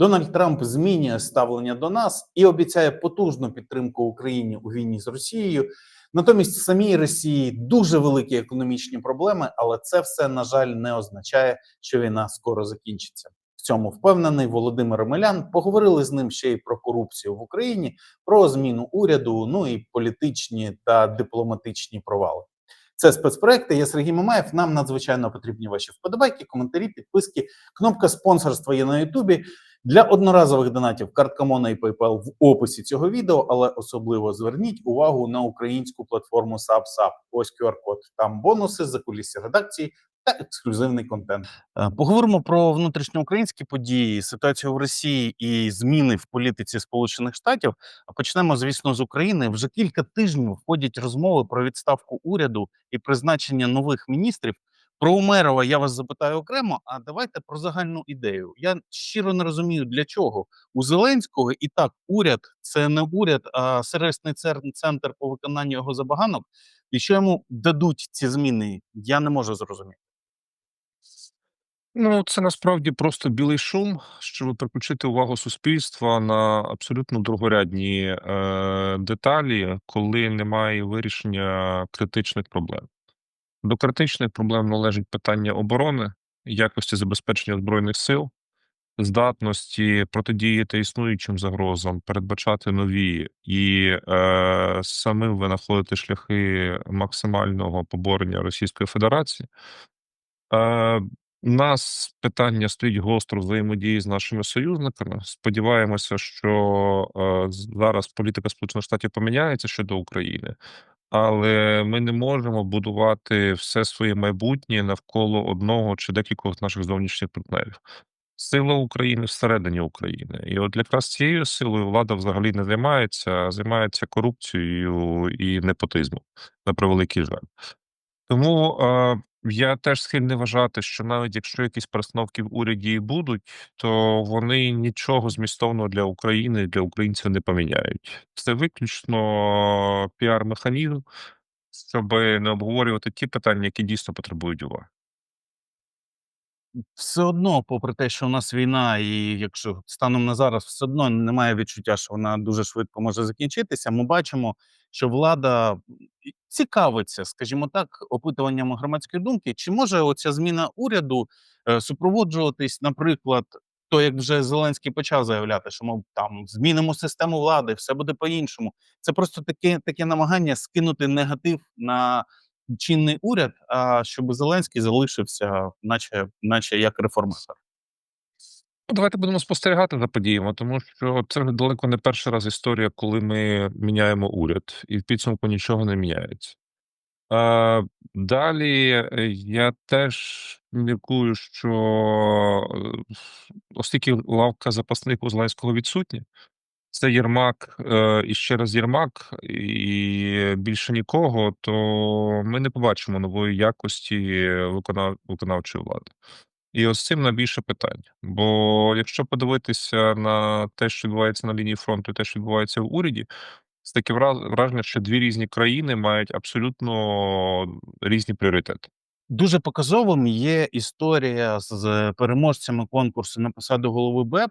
Дональд Трамп змінює ставлення до нас і обіцяє потужну підтримку Україні у війні з Росією. Натомість в самій Росії дуже великі економічні проблеми, але це все на жаль не означає, що війна скоро закінчиться. В цьому впевнений Володимир Омелян. Поговорили з ним ще й про корупцію в Україні, про зміну уряду, ну і політичні та дипломатичні провали. Це спецпроекти. Я Сергій Мамаєв. Нам надзвичайно потрібні ваші вподобайки, коментарі, підписки. Кнопка спонсорства є на Ютубі. Для одноразових донатів картка Мона і PayPal в описі цього відео, але особливо зверніть увагу на українську платформу SubSub. Ось QR-код. Там бонуси, закулісся редакції та ексклюзивний контент. Е, Поговоримо про внутрішньоукраїнські події, ситуацію в Росії і зміни в політиці Сполучених Штатів. А почнемо, звісно, з України. Вже кілька тижнів ходять розмови про відставку уряду і призначення нових міністрів. Про Умерова я вас запитаю окремо. А давайте про загальну ідею. Я щиро не розумію, для чого у Зеленського і так уряд це не уряд, а сервісний центр по виконанню його забаганок. І що йому дадуть ці зміни, я не можу зрозуміти. Ну, це насправді просто білий шум, щоб переключити увагу суспільства на абсолютно другорядні е, деталі, коли немає вирішення критичних проблем. До критичних проблем належить питання оборони, якості забезпечення збройних сил, здатності протидіяти існуючим загрозам, передбачати нові і е, самим винаходити шляхи максимального поборення Російської Федерації. Е, у нас питання стоїть гостро взаємодії з нашими союзниками. Сподіваємося, що е, зараз політика Сполучених Штатів поміняється щодо України, але ми не можемо будувати все своє майбутнє навколо одного чи декількох наших зовнішніх партнерів. Сила України всередині України, і от якраз цією силою влада взагалі не займається, а займається корупцією і непотизмом, на превеликий жаль. Тому я теж схильний вважати, що навіть якщо якісь перестановки в уряді і будуть, то вони нічого змістовного для України, для українців не поміняють. Це виключно піар-механізм, щоб не обговорювати ті питання, які дійсно потребують уваги. Все одно, попри те, що у нас війна, і якщо станом на зараз все одно немає відчуття, що вона дуже швидко може закінчитися. Ми бачимо, що влада цікавиться, скажімо так, опитуванням громадської думки, чи може оця зміна уряду е, супроводжуватись, наприклад, то як вже Зеленський почав заявляти, що мов там змінимо систему влади, все буде по-іншому. Це просто таке таке намагання скинути негатив на чинний уряд, а щоб Зеленський залишився, наче, наче як реформатор. Ну, давайте будемо спостерігати за подіями, тому що це далеко не перший раз історія, коли ми міняємо уряд, і в підсумку нічого не міняється. А, далі е, я теж міркую, що е, оскільки лавка запасних у Зеленського відсутня, це Єрмак е, і ще раз Єрмак, і більше нікого, то ми не побачимо нової якості виконав, виконавчої влади. І ось цим найбільше питань. Бо якщо подивитися на те, що відбувається на лінії фронту, і те, що відбувається в уряді, це таке враження, що дві різні країни мають абсолютно різні пріоритети. Дуже показовим є історія з переможцями конкурсу на посаду голови БЕП.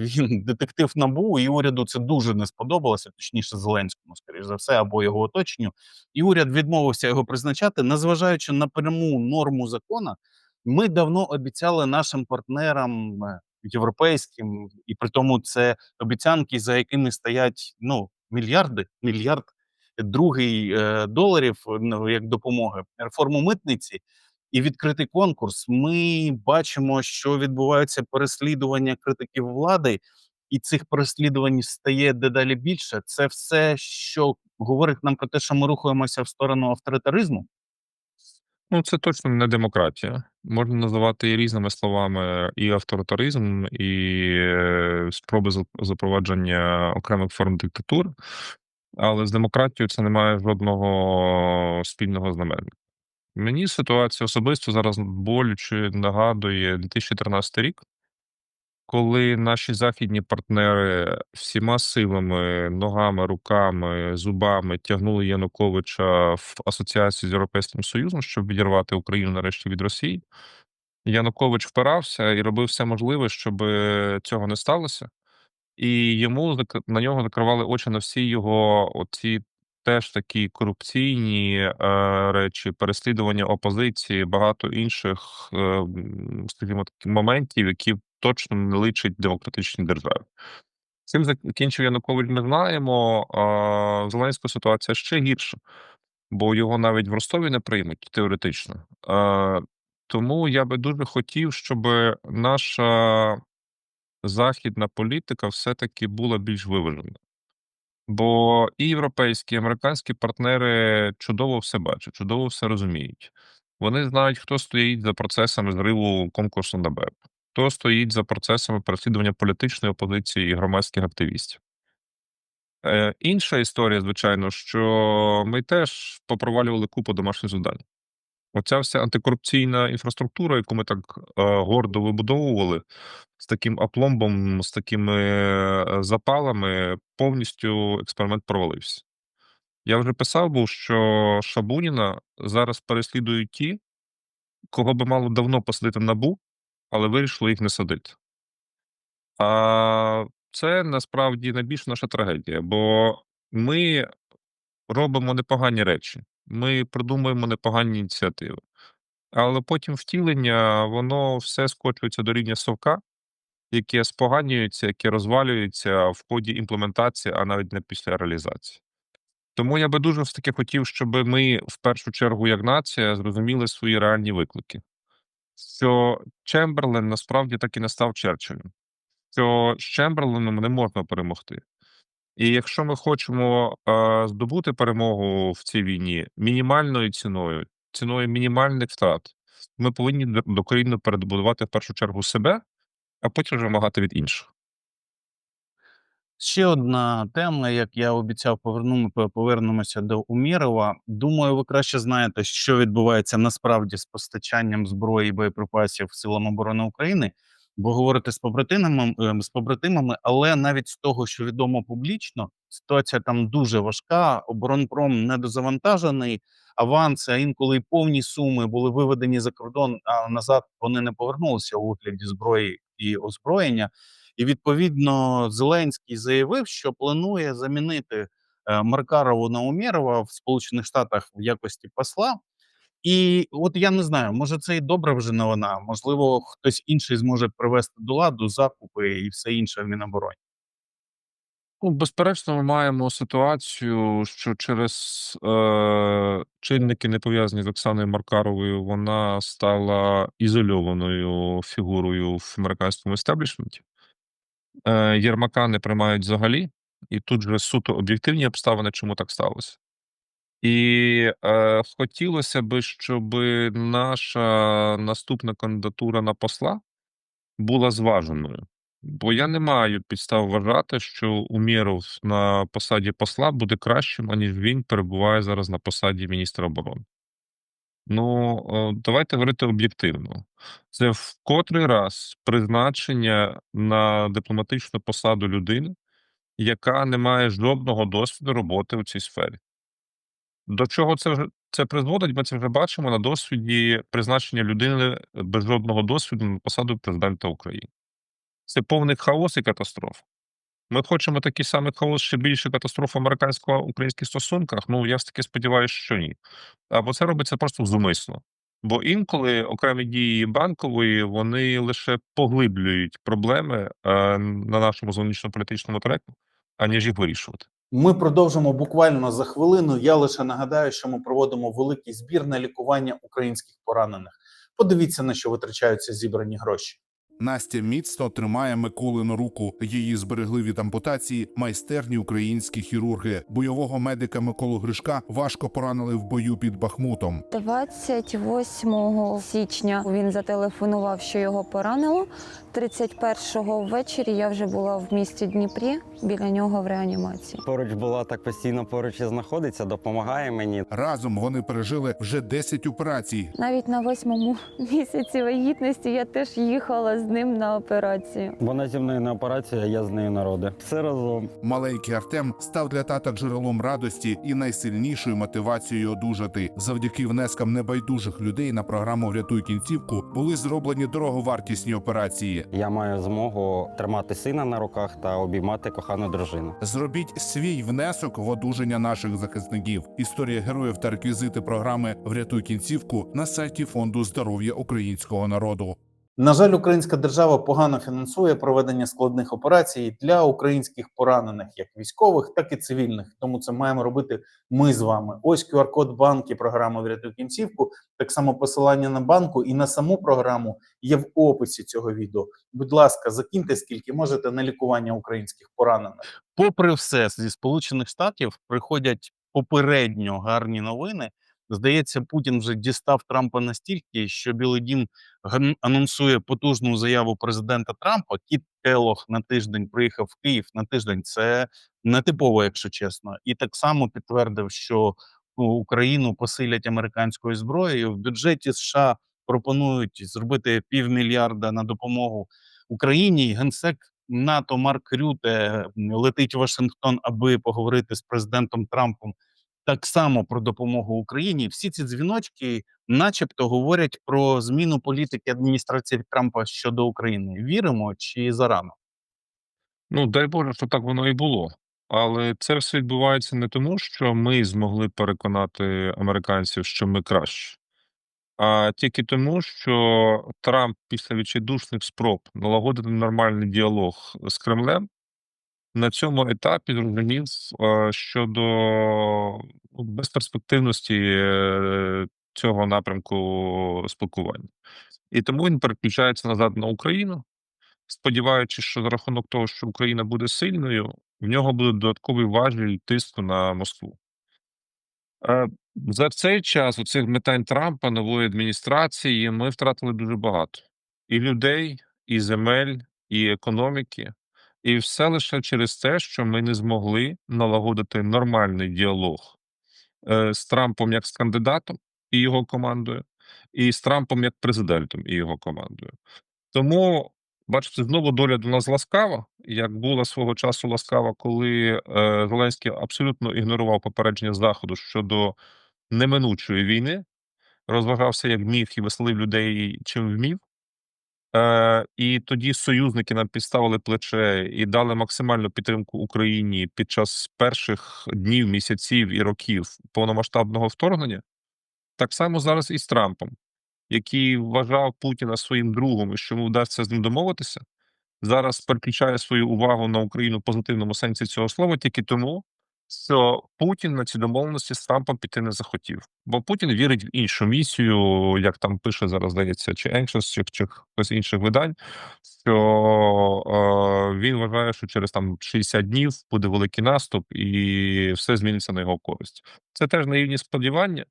Він детектив набу, і уряду це дуже не сподобалося, точніше Зеленському, скоріш за все, або його оточенню. І уряд відмовився його призначати, незважаючи на пряму норму закона. Ми давно обіцяли нашим партнерам е, європейським, і при тому це обіцянки, за якими стоять ну мільярди, мільярд другий е, доларів ну, як допомоги реформу митниці і відкритий конкурс. Ми бачимо, що відбуваються переслідування критиків влади, і цих переслідувань стає дедалі більше. Це все, що говорить нам про те, що ми рухаємося в сторону авторитаризму. Ну, це точно не демократія. Можна називати і різними словами і авторитаризм, і е, спроби запровадження окремих форм диктатур, але з демократією це не має жодного спільного знаменника. Мені ситуація особисто зараз болюче нагадує 2014 рік, коли наші західні партнери всіма силами, ногами, руками, зубами тягнули Януковича в асоціацію з Європейським Союзом, щоб відірвати Україну нарешті від Росії. Янукович впирався і робив все можливе, щоб цього не сталося. І йому зак- на нього закривали очі на всі його оці теж такі корупційні е, речі, переслідування опозиції, багато інших, е, скажімо, таких моментів, які точно не личать демократичній державі. Цим закінчив Янукович, ми знаємо. А Зеленського ситуація ще гірша, бо його навіть в Ростові не приймуть теоретично. А, тому я би дуже хотів, щоб наша західна політика все-таки була більш виважена. Бо і європейські, і американські партнери чудово все бачать, чудово все розуміють. Вони знають, хто стоїть за процесами зриву конкурсу на БЕП, хто стоїть за процесами переслідування політичної опозиції і громадських активістів. Е, інша історія, звичайно, що ми теж попровалювали купу домашніх завдань. Оця вся антикорупційна інфраструктура, яку ми так е, гордо вибудовували, з таким апломбом, з такими е, запалами, повністю експеримент провалився. Я вже писав був, що Шабуніна зараз переслідують ті, кого би мало давно посадити набу, але вирішили їх не садити. А це насправді найбільш наша трагедія, бо ми робимо непогані речі, ми придумуємо непогані ініціативи. Але потім втілення, воно все скочується до рівня совка, яке споганюється, яке розвалюється в ході імплементації, а навіть не після реалізації. Тому я би дуже все таки хотів, щоб ми в першу чергу, як нація, зрозуміли свої реальні виклики. Що Чемберлен насправді так і не став Черчиллем, що з Чемберленом не можна перемогти. І якщо ми хочемо е, здобути перемогу в цій війні мінімальною ціною, ціною мінімальних втрат, ми повинні докорінно перебудувати в першу чергу себе, а потім вже вимагати від інших. Ще одна тема, як я обіцяв, поверну, повернемося до Умєрова. Думаю, ви краще знаєте, що відбувається насправді з постачанням зброї і боєприпасів силам оборони України, бо говорите з побратимами, ем, з побратимами, але навіть з того, що відомо публічно, ситуація там дуже важка. Оборонпром недозавантажений, аванси, а інколи й повні суми були виведені за кордон, а назад вони не повернулися у вигляді зброї і озброєння. І відповідно Зеленський заявив, що планує замінити е, Маркарову на Умєрова в Сполучених Штатах в якості посла. І от я не знаю, може це і добра вже новина. Можливо, хтось інший зможе привести до ладу закупи і все інше в Мінобороні. Ну, безперечно, ми маємо ситуацію, що через е, чинники, не пов'язані з Оксаною Маркаровою, вона стала ізольованою фігурою в американському естеблішменті. Е, Єрмака не приймають взагалі, і тут же суто об'єктивні обставини, чому так сталося. І е, хотілося би, щоб наша наступна кандидатура на посла була зваженою. Бо я не маю підстав вважати, що Умєров на посаді посла буде кращим, аніж він перебуває зараз на посаді міністра оборони. Ну, давайте говорити об'єктивно. Це в котрий раз призначення на дипломатичну посаду людини, яка не має жодного досвіду роботи у цій сфері. До чого це це призводить? Ми це вже бачимо на досвіді призначення людини без жодного досвіду на посаду президента України. Це повний хаос і катастрофа. Ми хочемо такий самий хаос, ще більше катастроф американсько-українських стосунках. Ну, я ж таки сподіваюся, що ні. Або це робиться просто зумисно. Бо інколи окремі дії банкової вони лише поглиблюють проблеми е, на нашому зовнішньополітичному треку, аніж їх вирішувати. Ми продовжимо буквально за хвилину. Я лише нагадаю, що ми проводимо великий збір на лікування українських поранених. Подивіться на що витрачаються зібрані гроші. Настя міцно тримає Миколину руку. Її зберегли від ампутації майстерні українські хірурги. Бойового медика Миколу Гришка важко поранили в бою під Бахмутом. 28 січня він зателефонував, що його поранило. 31-го ввечері я вже була в місті Дніпрі, біля нього в реанімації. Поруч була так постійно поруч і знаходиться, допомагає мені. Разом вони пережили вже 10 операцій. Навіть на восьмому місяці вагітності я теж їхала з ним на операцію. Вона зі мною на операцію, а я з нею на роди. Все разом. Маленький Артем став для тата джерелом радості і найсильнішою мотивацією одужати. Завдяки внескам небайдужих людей на програму Врятуй кінцівку були зроблені дороговартісні операції. Я маю змогу тримати сина на руках та обіймати кохану дружину. Зробіть свій внесок в одужання наших захисників. Історія героїв та реквізити програми Врятуй кінцівку на сайті фонду здоров'я українського народу. На жаль, українська держава погано фінансує проведення складних операцій для українських поранених, як військових, так і цивільних. Тому це маємо робити ми з вами. Ось QR-код банки програми «Врятуй кінцівку. Так само посилання на банку і на саму програму є в описі цього відео. Будь ласка, закиньте скільки можете на лікування українських поранених. Попри все, зі Сполучених Штатів приходять попередньо гарні новини. Здається, Путін вже дістав Трампа настільки, що Білий Дім анонсує потужну заяву президента Трампа. Кіт Келох на тиждень приїхав в Київ на тиждень. Це нетипово, якщо чесно, і так само підтвердив, що ну, Україну посилять американською зброєю. В бюджеті США пропонують зробити півмільярда на допомогу Україні. Генсек НАТО Марк Рюте летить в Вашингтон, аби поговорити з президентом Трампом так само про допомогу Україні. Всі ці дзвіночки, начебто, говорять про зміну політики адміністрації Трампа щодо України. Віримо чи зарано? Ну, дай Боже, що так воно і було. Але це все відбувається не тому, що ми змогли переконати американців, що ми краще, а тільки тому, що Трамп після відчайдушних спроб налагодити нормальний діалог з Кремлем на цьому етапі зрозумів е, щодо ну, безперспективності е, цього напрямку спілкування. І тому він переключається назад на Україну, сподіваючись, що за рахунок того, що Україна буде сильною, в нього буде додатковий важіль тиску на Москву. Е, За цей час, у цих метань Трампа, нової адміністрації, ми втратили дуже багато і людей, і земель, і економіки. І все лише через те, що ми не змогли налагодити нормальний діалог е, з Трампом як з кандидатом і його командою, і з Трампом як президентом і його командою. Тому, бачите, знову доля до нас ласкава, як була свого часу ласкава, коли е, Зеленський абсолютно ігнорував попередження Заходу щодо неминучої війни, розважався як міг і веселив людей чим вмів. Е, і тоді союзники нам підставили плече і дали максимальну підтримку Україні під час перших днів, місяців і років повномасштабного вторгнення. Так само зараз і з Трампом, який вважав Путіна своїм другом і що йому вдасться з ним домовитися, зараз переключає свою увагу на Україну в позитивному сенсі цього слова тільки тому, що Путін на ці домовленості з Трампом піти не захотів. Бо Путін вірить в іншу місію, як там пише зараз, здається, чи Anxious, чи, чи хтось інших видань, що е, він вважає, що через там 60 днів буде великий наступ і все зміниться на його користь. Це теж наївні сподівання,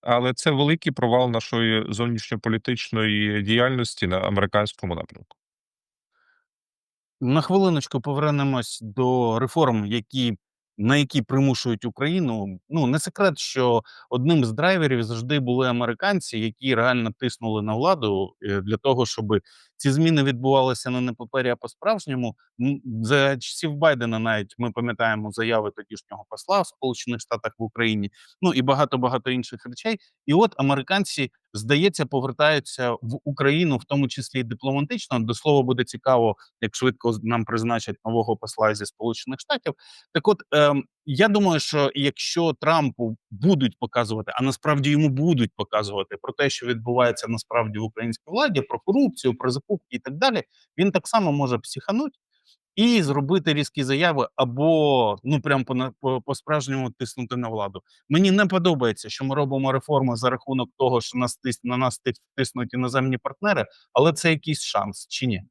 але це великий провал нашої зовнішньополітичної діяльності на американському напрямку. На хвилиночку повернемось до реформ, які на які примушують Україну. Ну не секрет, що одним з драйверів завжди були американці, які реально тиснули на владу е, для того, щоб ці зміни відбувалися не на папері, а по-справжньому. За часів Байдена навіть ми пам'ятаємо заяви тодішнього посла в Сполучених Штатах в Україні, ну і багато багато інших речей. І от американці, здається, повертаються в Україну, в тому числі і дипломатично. До слова буде цікаво, як швидко нам призначать нового посла зі Сполучених Штатів. Так, от ем, я думаю, що якщо Трампу будуть показувати, а насправді йому будуть показувати про те, що відбувається насправді в українській владі, про корупцію, про закупки і так далі, він так само може психануть і зробити різкі заяви, або ну прям по, по, справжньому тиснути на владу. Мені не подобається, що ми робимо реформи за рахунок того, що нас тис, на нас тис- тиснуть іноземні партнери, але це якийсь шанс чи ні?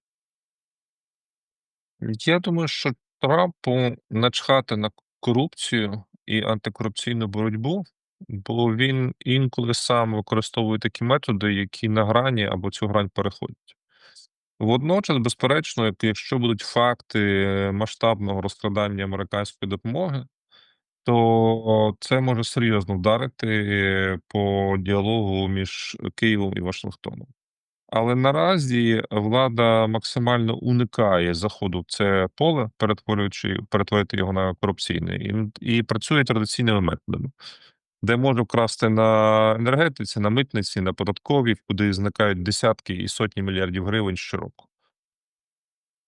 Я думаю, що Трампу начхати на корупцію і антикорупційну боротьбу, бо він інколи сам використовує такі методи, які на грані або цю грань переходять. Водночас, безперечно, якщо будуть факти масштабного розкрадання американської допомоги, то це може серйозно вдарити по діалогу між Києвом і Вашингтоном. Але наразі влада максимально уникає заходу в це поле, перетворюючи перетворити його на корупційне, і, і працює традиційними методами, де може вкрасти на енергетиці, на митниці, на податковій, куди зникають десятки і сотні мільярдів гривень щороку.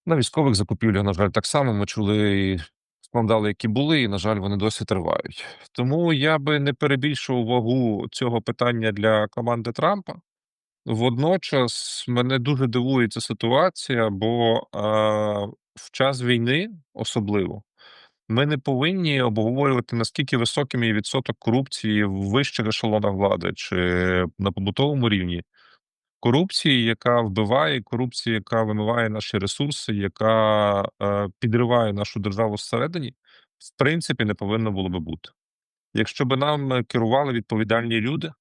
На військових закупівлях, на жаль, так само ми чули скандали, які були, і, на жаль, вони досі тривають. Тому я би не перебільшував вагу цього питання для команди Трампа. Водночас мене дуже дивує ця ситуація, бо а, в час війни особливо ми не повинні обговорювати наскільки високим є відсоток корупції в вищих ешелонах влади чи на побутовому рівні. Корупції, яка вбиває, корупції, яка вимиває наші ресурси, яка е, підриває нашу державу зсередині, в принципі, не повинно було би бути. Якщо б нам е, керували відповідальні люди,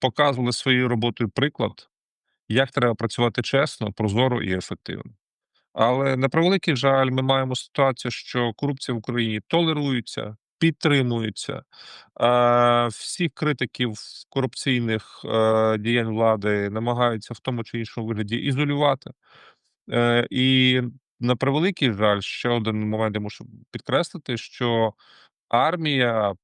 показували своєю роботою приклад, як треба працювати чесно, прозоро і ефективно. Але на превеликий жаль, ми маємо ситуацію, що корупція в Україні толерується, підтримується. Е, всіх критиків корупційних е, діянь влади намагаються в тому чи іншому вигляді ізолювати. Е, і на превеликий жаль, ще один момент я мушу підкреслити, що армія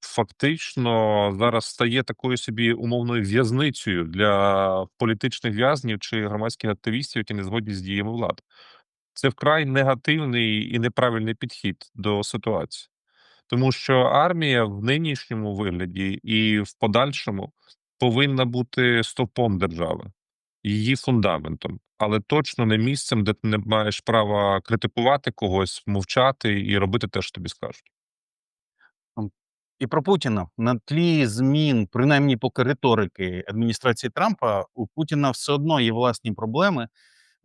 фактично зараз стає такою собі умовною в'язницею для політичних в'язнів чи громадських активістів, які не згодні з діями влади. Це вкрай негативний і неправильний підхід до ситуації. Тому що армія в нинішньому вигляді і в подальшому повинна бути стовпом держави, її фундаментом, але точно не місцем, де ти не маєш права критикувати когось, мовчати і робити те, що тобі скажуть. І про Путіна на тлі змін, принаймні поки риторики адміністрації Трампа, у Путіна все одно є власні проблеми.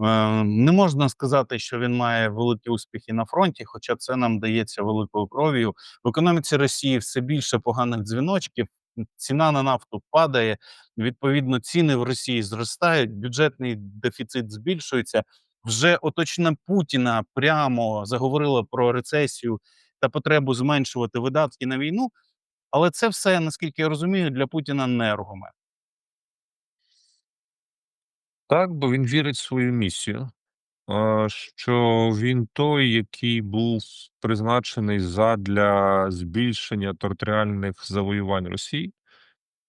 Е, Не можна сказати, що він має великі успіхи на фронті, хоча це нам дається великою кров'ю. В економіці Росії все більше поганих дзвіночків. Ціна на нафту падає. Відповідно, ціни в Росії зростають, бюджетний дефіцит збільшується. Вже оточна Путіна прямо заговорила про рецесію та потребу зменшувати видатки на війну. Але це все, наскільки я розумію, для Путіна не. Так, бо він вірить в свою місію, що він той, який був призначений задля збільшення територіальних завоювань Росії,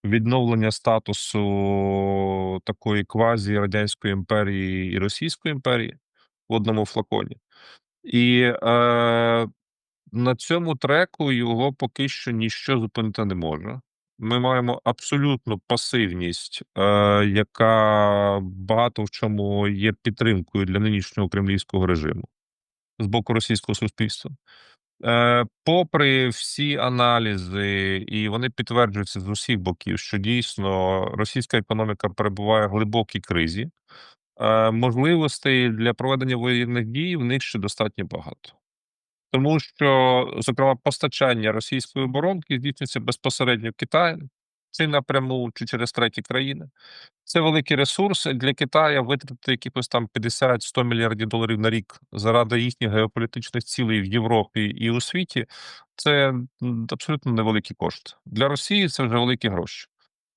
відновлення статусу такої квазі радянської імперії і Російської імперії в одному флаконі. І е, на цьому треку його поки що ніщо зупинити не може. Ми маємо абсолютну пасивність, е, яка багато в чому є підтримкою для нинішнього кремлівського режиму з боку російського суспільства. Е, попри всі аналізи, і вони підтверджуються з усіх боків, що дійсно російська економіка перебуває в глибокій кризі. Е, можливостей для проведення воєнних дій в них ще достатньо багато. Тому що, зокрема, постачання російської оборонки здійснюється безпосередньо Китаєм, чи напряму, чи через треті країни. Це великі ресурси для Китаю витратити якихось там 50-100 мільярдів доларів на рік заради їхніх геополітичних цілей в Європі і у світі. Це абсолютно невеликі кошти. Для Росії це вже великі гроші.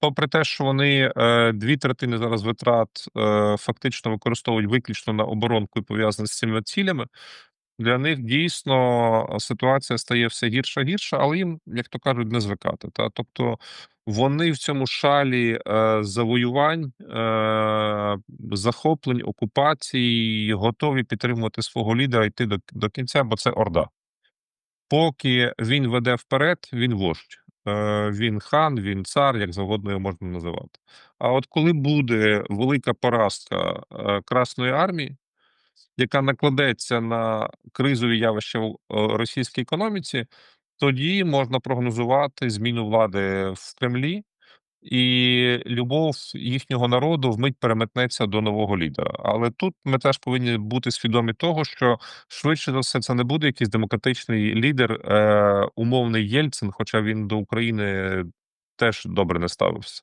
Попри те, що вони е, дві третини зараз витрат е, фактично використовують виключно на оборонку і пов'язані з цими цілями, для них дійсно ситуація стає все гірша гірша, але їм, як то кажуть, не звикати. Та тобто вони в цьому шалі е, завоювань, е, захоплень, окупацій готові підтримувати свого лідера йти до, до кінця, бо це орда. Поки він веде вперед, він вождь. Е, Він хан, він цар, як завгодно його можна називати. А от коли буде велика поразка е, Красної армії, яка накладеться на кризові явища в е, російській економіці, тоді можна прогнозувати зміну влади в Кремлі, і любов їхнього народу вмить переметнеться до нового лідера. Але тут ми теж повинні бути свідомі того, що швидше за все це не буде якийсь демократичний лідер, е, умовний Єльцин, хоча він до України теж добре не ставився.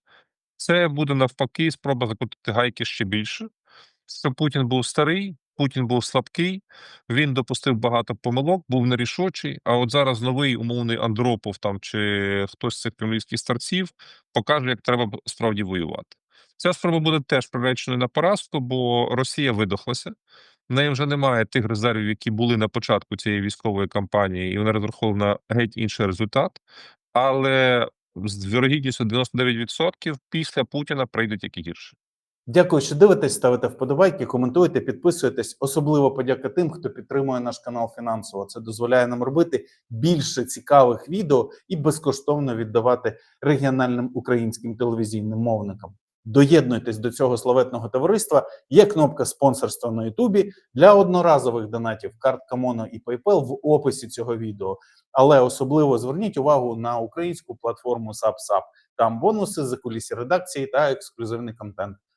Це буде навпаки спроба закрутити гайки ще більше. що Путін був старий, Путін був слабкий, він допустив багато помилок, був нерішочий. А от зараз новий умовний Андропов там чи хтось з цих кремлівських старців покаже, як треба справді воювати. Ця спроба буде теж приреченою на поразку, бо Росія видохлася. В неї вже немає тих резервів, які були на початку цієї військової кампанії, і вона розраховувала на геть інший результат. Але з вірогідністю 99% після Путіна прийде тільки гірше. Дякую, що дивитесь, ставите вподобайки, коментуєте, підписуєтесь. Особливо подяка тим, хто підтримує наш канал фінансово. Це дозволяє нам робити більше цікавих відео і безкоштовно віддавати регіональним українським телевізійним мовникам. Доєднуйтесь до цього славетного товариства. Є кнопка спонсорства на Ютубі для одноразових донатів, картка Моно і PayPal в описі цього відео. Але особливо зверніть увагу на українську платформу SubSub. Там бонуси за кулісі редакції та ексклюзивний контент.